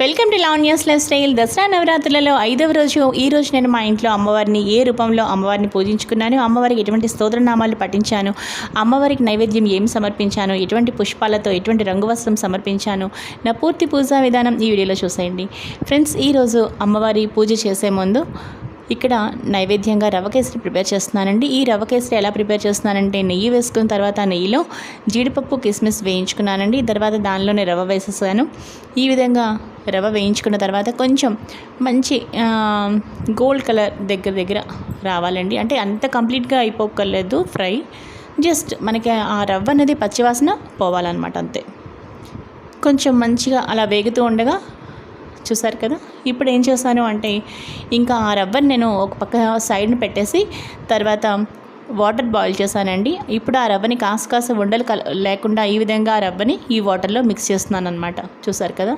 Welcome to Lavanya's life style నవరాత్రులలో ఐదవ రోజు ఈ రోజు నేను మా ఇంట్లో అమ్మవారిని ఏ రూపంలో అమ్మవారిని పూజించుకున్నాను అమ్మవారికి ఎటువంటి స్తోత్రనామాలు పఠించాను అమ్మవారికి నైవేద్యం ఏం సమర్పించాను ఎటువంటి పుష్పాలతో ఎటువంటి రంగు వస్త్రం సమర్పించాను నా పూర్తి పూజా విధానం ఈ వీడియోలో చూసేయండి. ఫ్రెండ్స్ ఈరోజు అమ్మవారి పూజ చేసే ముందు ఇక్కడ నైవేద్యంగా రవ కేసరి ప్రిపేర్ చేస్తున్నానండి. ఈ రవ కేసరి ఎలా ప్రిపేర్ చేస్తున్నానంటే నెయ్యి వేసుకున్న తర్వాత నెయ్యిలో జీడిపప్పు కిస్మిస్ వేయించుకున్నానండి. తర్వాత దానిలోనే రవ వేసేసాను. ఈ విధంగా రవ వేయించుకున్న తర్వాత కొంచెం మంచి గోల్డ్ కలర్ దగ్గర దగ్గర రావాలండి. అంటే అంత కంప్లీట్గా అయిపోకర్లేదు ఫ్రై. జస్ట్ మనకి ఆ రవ్వ అనేది పచ్చివాసన పోవాలన్నమాట అంతే. కొంచెం మంచిగా అలా వేగుతూ ఉండగా చూసారు కదా? ఇప్పుడు ఏం చేశాను అంటే ఇంకా ఆ రవ్వని నేను ఒక పక్క సైడ్ని పెట్టేసి తర్వాత వాటర్ బాయిల్ చేశానండి. ఇప్పుడు ఆ రవ్వని కాస్త కాస్త ఉండలు కల లేకుండా ఈ విధంగా ఆ రవ్వని ఈ వాటర్లో మిక్స్ చేస్తున్నాను అనమాట చూసారు కదా?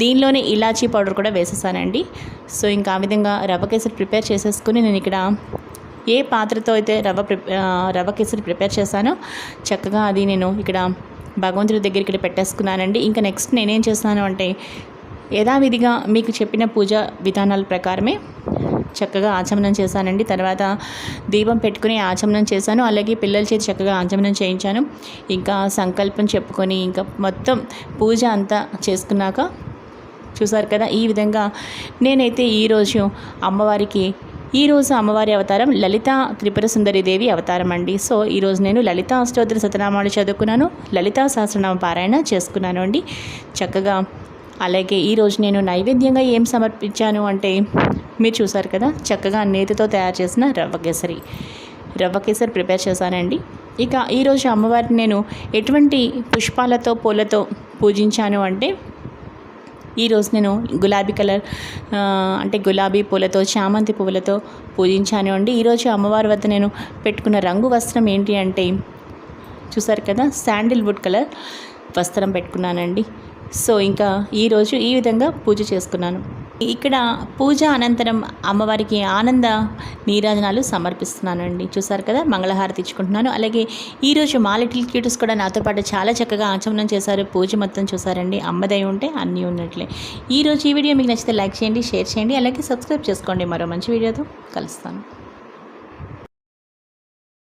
దీనిలోనే ఇలాచీ పౌడర్ కూడా వేసేసానండి. సో ఇంకా ఆ విధంగా రవ్వ కేసరి ప్రిపేర్ చేసేసుకుని నేను ఇక్కడ ఏ పాత్రతో అయితే రవ్వ రవ్వ కేసరి ప్రిపేర్ చేశానో చక్కగా అది నేను ఇక్కడ భగవంతుడి దగ్గర ఇక్కడ పెట్టేసుకున్నానండి. ఇంకా నెక్స్ట్ నేనేం చేస్తాను అంటే యథావిధిగా మీకు చెప్పిన పూజ విధానాల ప్రకారమే చక్కగా ఆచమనం చేశానండి. తర్వాత దీపం పెట్టుకుని ఆచమనం చేశాను. అలాగే పిల్లల చేతి చక్కగా ఆచమనం చేయించాను. ఇంకా సంకల్పం చెప్పుకొని ఇంకా మొత్తం పూజ అంతా చేసుకున్నాక చూసారు కదా ఈ విధంగా నేనైతే ఈరోజు అమ్మవారికి ఈరోజు అమ్మవారి అవతారం లలిత త్రిపుర సుందరి దేవి అవతారం అండి. సో ఈరోజు నేను లలిత అష్టోత్తర సతనామాలు చదువుకున్నాను. లలితా సహస్రనామ పారాయణ చేసుకున్నాను అండి. చక్కగా అలాగే ఈరోజు నేను నైవేద్యంగా ఏం సమర్పించాను అంటే మీరు చూసారు కదా చక్కగా నేతితో తయారు చేసిన రవ్వ కేసరి. రవ్వ కేసరి ప్రిపేర్ చేశానండి. ఇక ఈరోజు అమ్మవారిని నేను ఎటువంటి పుష్పాలతో పూలతో పూజించాను అంటే ఈరోజు నేను గులాబీ కలర్ అంటే గులాబీ పూలతో చామంతి పువ్వులతో పూజించాను అండి. ఈరోజు అమ్మవారి వద్ద నేను పెట్టుకున్న రంగు వస్త్రం ఏంటి అంటే చూసారు కదా శాండిల్వుడ్ కలర్ వస్త్రం పెట్టుకున్నానండి. సో ఇంకా ఈరోజు ఈ విధంగా పూజ చేసుకున్నాను. ఇక్కడ పూజ అనంతరం అమ్మవారికి ఆనంద నీరాజనాలు సమర్పిస్తున్నానండి. చూసారు కదా? మంగళహారతి ఇచ్చుకుంటున్నాను. అలాగే ఈరోజు మా కూడా నాతో పాటు చాలా చక్కగా ఆచమనం చేశారు. పూజ మొత్తం చూసారండి. అమ్మదై ఉంటే అన్నీ ఉన్నట్లే. ఈరోజు ఈ వీడియో మీకు నచ్చితే లైక్ చేయండి షేర్ చేయండి. అలాగే సబ్స్క్రైబ్ చేసుకోండి. మరో మంచి వీడియోతో కలుస్తాను.